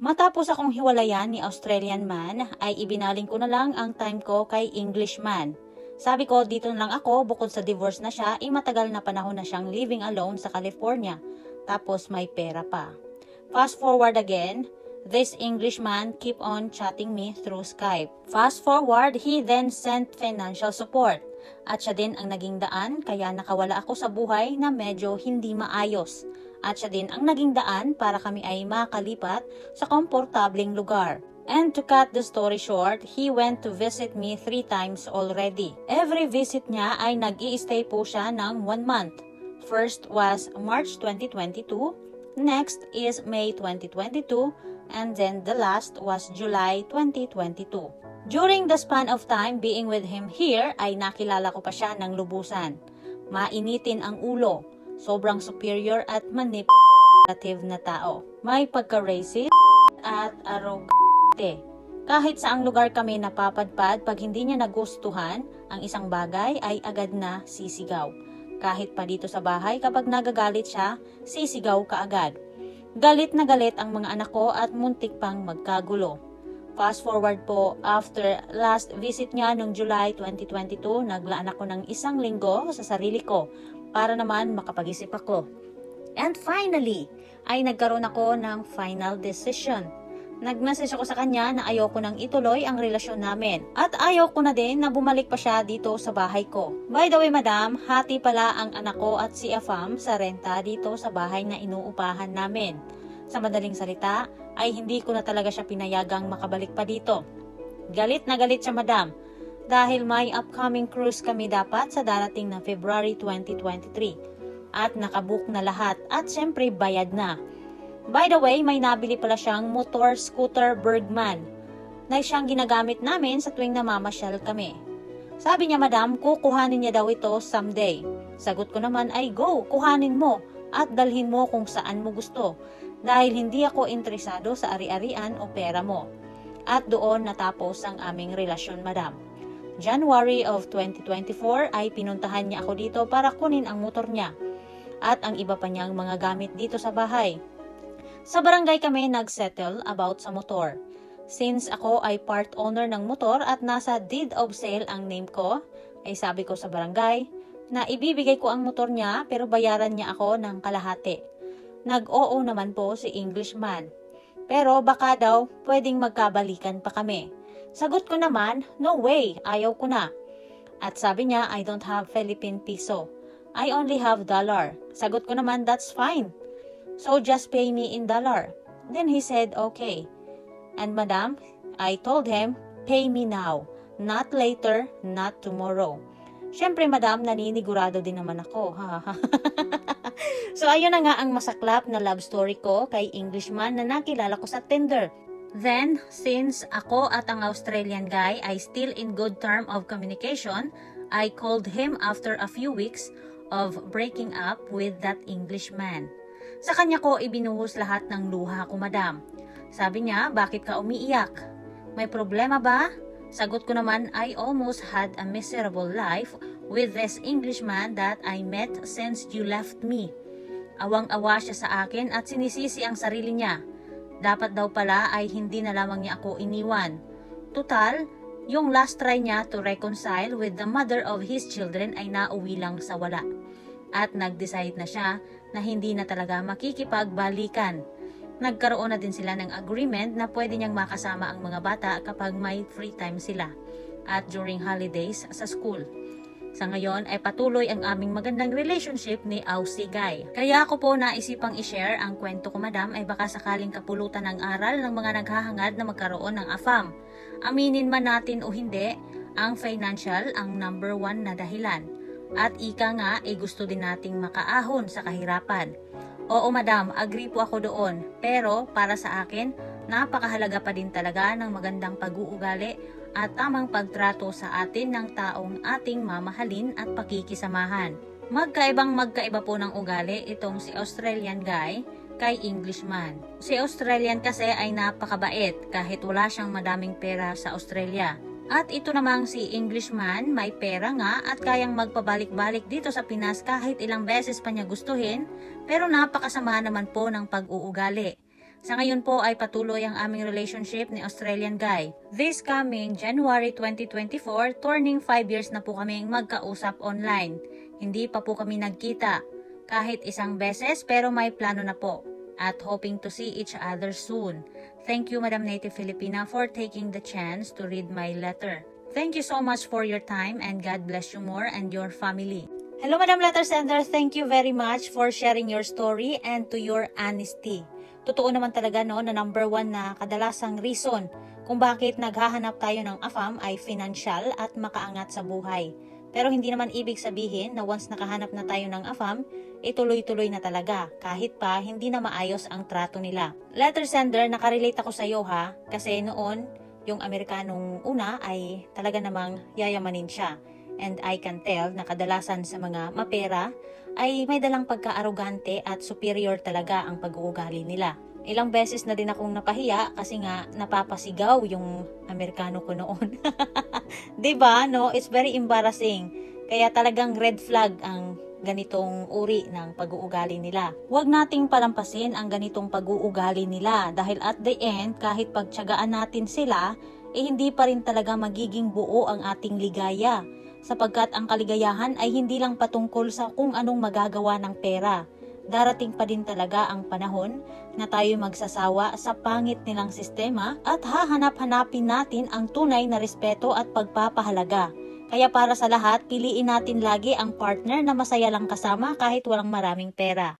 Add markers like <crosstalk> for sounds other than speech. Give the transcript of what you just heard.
Matapos akong hiwalayan ni Australian man, ay ibinaling ko na lang ang time ko kay Englishman. Sabi ko, dito na lang ako, bukod sa divorce na siya, ay matagal na panahon na siyang living alone sa California. Tapos may pera pa. Fast forward again, this Englishman keep on chatting me through Skype. Fast forward, he then sent financial support. At siya din ang naging daan, kaya nakawala ako sa buhay na medyo hindi maayos. At siya din ang naging daan para kami ay makalipat sa komportabling lugar. And to cut the story short, he went to visit me three times already. Every visit niya ay nag stay po siya ng one month. First was March 2022, next is May 2022, and then the last was July 2022. During the span of time being with him here, ay nakilala ko pa siya ng lubusan. Mainitin ang ulo, sobrang superior at manipulative na tao. May pagka-racist at arrogante. Kahit saang lugar kami napapadpad, pag hindi niya nagustuhan ang isang bagay ay agad na sisigaw. Kahit pa dito sa bahay, kapag nagagalit siya, sisigaw ka agad. Galit na galit ang mga anak ko at muntik pang magkagulo. Fast forward po, after last visit niya noong July 2022, naglaan ako ng isang linggo sa sarili ko para naman makapag-isip ako. And finally, ay nagkaroon ako ng final decision. Nag-message ako sa kanya na ayoko nang ituloy ang relasyon namin. At ayoko na din na bumalik pa siya dito sa bahay ko. By the way, madam, hati pala ang anak ko at si Afam sa renta dito sa bahay na inuupahan namin. Sa madaling salita, ay hindi ko na talaga siya pinayagang makabalik pa dito. Galit na galit siya, madam. Dahil may upcoming cruise kami dapat sa darating na February 2023. At nakabook na lahat at syempre bayad na. By the way, may nabili pala siyang motor scooter Bergman na siyang ginagamit namin sa tuwing namamasyal kami. Sabi niya, madam, kukuhanin niya daw ito someday. Sagot ko naman ay go, kuhanin mo at dalhin mo kung saan mo gusto dahil hindi ako interesado sa ari-arian o pera mo. At doon natapos ang aming relasyon, madam. January of 2024 ay pinuntahan niya ako dito para kunin ang motor niya at ang iba pa niyang mga gamit dito sa bahay. Sa barangay kami nagsettle about sa motor. Since ako ay part owner ng motor at nasa deed of sale ang name ko, ay sabi ko sa barangay na ibibigay ko ang motor niya pero bayaran niya ako ng kalahati. Nag-oo naman po si Englishman. Pero baka daw pwedeng magkabalikan pa kami. Sagot ko naman, no way, ayaw ko na. At sabi niya, I don't have Philippine peso. I only have dollar. Sagot ko naman, that's fine. So just pay me in dollar. Then he said, okay. And madam, I told him, pay me now. Not later, not tomorrow. Siyempre, madam, naninigurado din naman ako. <laughs> So, ayun na nga ang masaklap na love story ko kay Englishman na nakilala ko sa Tinder. Then, since ako at ang Australian guy ay still in good term of communication, I called him after a few weeks of breaking up with that Englishman. Sa kanya ko ibinuhos lahat ng luha ko, madam. Sabi niya, bakit ka umiiyak? May problema ba? Sagot ko naman, I almost had a miserable life with this Englishman that I met since you left me. Awang-awa siya sa akin at sinisisi ang sarili niya. Dapat daw pala ay hindi na lamang niya ako iniwan. Tutal, yung last try niya to reconcile with the mother of his children ay nauwi lang sa wala. At nag-decide na siya na hindi na talaga makikipagbalikan. Nagkaroon na din sila ng agreement na pwede niyang makasama ang mga bata kapag may free time sila at during holidays sa school. Sa ngayon ay patuloy ang aming magandang relationship ni Aussie Guy. Kaya ako po naisipang i-share ang kwento ko madam ay baka sakaling kapulutan ng aral ng mga naghahangad na magkaroon ng AFAM. Aminin man natin o hindi, ang financial ang number one na dahilan. At ika nga ay gusto din nating makaahon sa kahirapan. Oo madam, agree po ako doon. Pero para sa akin, napakahalaga pa din talaga ng magandang pag-uugali at tamang pagtrato sa atin ng taong ating mamahalin at pakikisamahan. Magkaibang magkaiba po ng ugali itong si Australian guy kay Englishman. Si Australian kasi ay napakabait kahit wala siyang madaming pera sa Australia. At ito namang si Englishman, may pera nga at kayang magpabalik-balik dito sa Pinas kahit ilang beses pa niya gustuhin, pero napakasama naman po ng pag-uugali. Sa ngayon po ay patuloy ang aming relationship ni Australian guy. This coming January 2024, turning 5 years na po kaming magkausap online. Hindi pa po kami nagkita kahit isang beses pero may plano na po at hoping to see each other soon. Thank you Madam Native Filipina for taking the chance to read my letter. Thank you so much for your time and God bless you more and your family. Hello Madam Letter Sender, thank you very much for sharing your story and to your honesty. Totoo naman talaga no na number one na kadalasang reason kung bakit naghahanap tayo ng AFAM ay financial at makaangat sa buhay. Pero hindi naman ibig sabihin na once nakahanap na tayo ng AFAM, ituloy-tuloy na talaga kahit pa hindi na maayos ang trato nila. Letter sender, nakarelate ako sa iyo ha kasi noon yung Amerikanong una ay talaga namang yayamanin siya. And I can tell na kadalasan sa mga mapera ay may dalang pagka-arogante at superior talaga ang pag-uugali nila. Ilang beses na din akong napahiya kasi nga napapasigaw yung Amerikano ko noon. <laughs> 'Di ba? No, it's very embarrassing. Kaya talagang red flag ang ganitong uri ng pag-uugali nila. Huwag nating palampasin ang ganitong pag-uugali nila dahil at the end, kahit pagtyagaan natin sila, eh hindi pa rin talaga magiging buo ang ating ligaya sapagkat ang kaligayahan ay hindi lang patungkol sa kung anong magagawa ng pera. Darating pa din talaga ang panahon na tayo magsasawa sa pangit nilang sistema at hahanap-hanapin natin ang tunay na respeto at pagpapahalaga. Kaya para sa lahat, piliin natin lagi ang partner na masaya lang kasama kahit walang maraming pera.